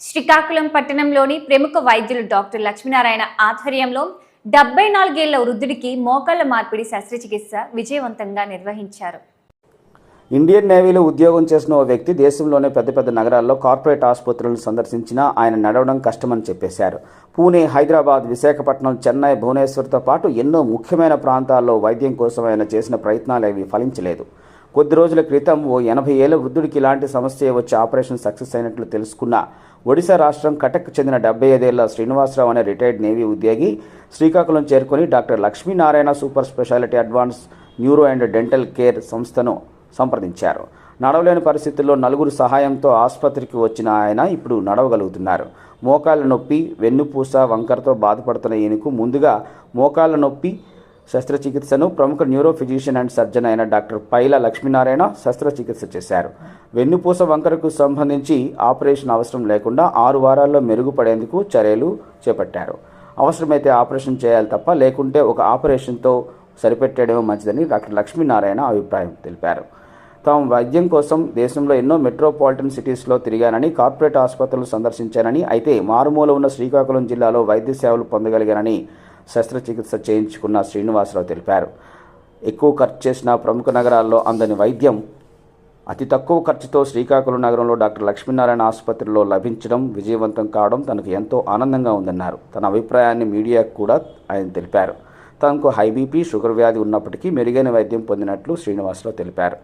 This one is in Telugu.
శ్రీకాకుళం పట్టణంలోని ప్రముఖ వైద్యులు డాక్టర్ లక్ష్మీనారాయణ ఆధ్వర్యంలో డెబ్బై నాలుగేళ్ళ వృద్ధుడికి మోకాళ్ళ మార్పిడి శస్త్రచికిత్స విజయవంతంగా నిర్వహించారు. ఇండియన్ నేవీలో ఉద్యోగం చేసిన ఓ వ్యక్తి దేశంలోనే పెద్ద పెద్ద నగరాల్లో కార్పొరేట్ ఆసుపత్రులను సందర్శించినా ఆయన నడవడం కష్టమని చెప్పేశారు. పూణే హైదరాబాద్ విశాఖపట్నం చెన్నై భువనేశ్వర్తో పాటు ఎన్నో ముఖ్యమైన ప్రాంతాల్లో వైద్యం కోసం ఆయన చేసిన ప్రయత్నాలు ఏవి ఫలించలేదు. కొద్ది రోజుల క్రితం ఓ ఎనభై ఏళ్ళ వృద్ధుడికి ఇలాంటి సమస్య వచ్చి ఆపరేషన్ సక్సెస్ అయినట్లు తెలుసుకున్న ఒడిశా రాష్ట్రం కటక్ చెందిన డెబ్బై ఐదేళ్ళ శ్రీనివాసరావు అనే రిటైర్డ్ నేవీ ఉద్యోగి శ్రీకాకుళం చేరుకొని doctor Lakshminarayana super speciality advance neuro and dental care సంస్థను సంప్రదించారు. నడవలేని పరిస్థితుల్లో నలుగురు సహాయంతో ఆసుపత్రికి వచ్చిన ఆయన ఇప్పుడు నడవగలుగుతున్నారు. మోకాళ్ళ నొప్పి వెన్నుపూస వంకరతో బాధపడుతున్న ఈయనకు ముందుగా మోకాళ్ళ నొప్పి శస్త్రచికిత్సను ప్రముఖ న్యూరో ఫిజిషియన్ అండ్ సర్జన్ అయిన డాక్టర్ పైల లక్ష్మీనారాయణ శస్త్రచికిత్స చేశారు. వెన్నుపూస వంకరకు సంబంధించి ఆపరేషన్ అవసరం లేకుండా ఆరు వారాల్లో మెరుగుపడేందుకు చర్యలు చేపట్టారు. అవసరమైతే ఆపరేషన్ చేయాలి తప్ప లేకుంటే ఒక ఆపరేషన్తో సరిపెట్టడమే మంచిదని డాక్టర్ లక్ష్మీనారాయణ అభిప్రాయం తెలిపారు. తాము వైద్యం కోసం దేశంలో ఎన్నో మెట్రోపాలిటన్ సిటీస్లో తిరిగానని కార్పొరేట్ ఆసుపత్రులు సందర్శించానని అయితే మారుమూల ఉన్న శ్రీకాకుళం జిల్లాలో వైద్య సేవలు పొందగలిగానని శస్త్రచికిత్స చేయించుకున్న శ్రీనివాసరావు తెలిపారు. ఎక్కువ ఖర్చు చేసిన ప్రముఖ నగరాల్లో అందని వైద్యం అతి తక్కువ ఖర్చుతో శ్రీకాకుళం నగరంలో డాక్టర్ లక్ష్మీనారాయణ ఆసుపత్రిలో లభించడం విజయవంతం కావడం తనకు ఎంతో ఆనందంగా ఉందన్నారు. తన అభిప్రాయాన్ని మీడియాకు కూడా ఆయన తెలిపారు. తనకు హై బీపీ షుగర్ వ్యాధి ఉన్నప్పటికీ మెరుగైన వైద్యం పొందినట్లు శ్రీనివాసరావు తెలిపారు.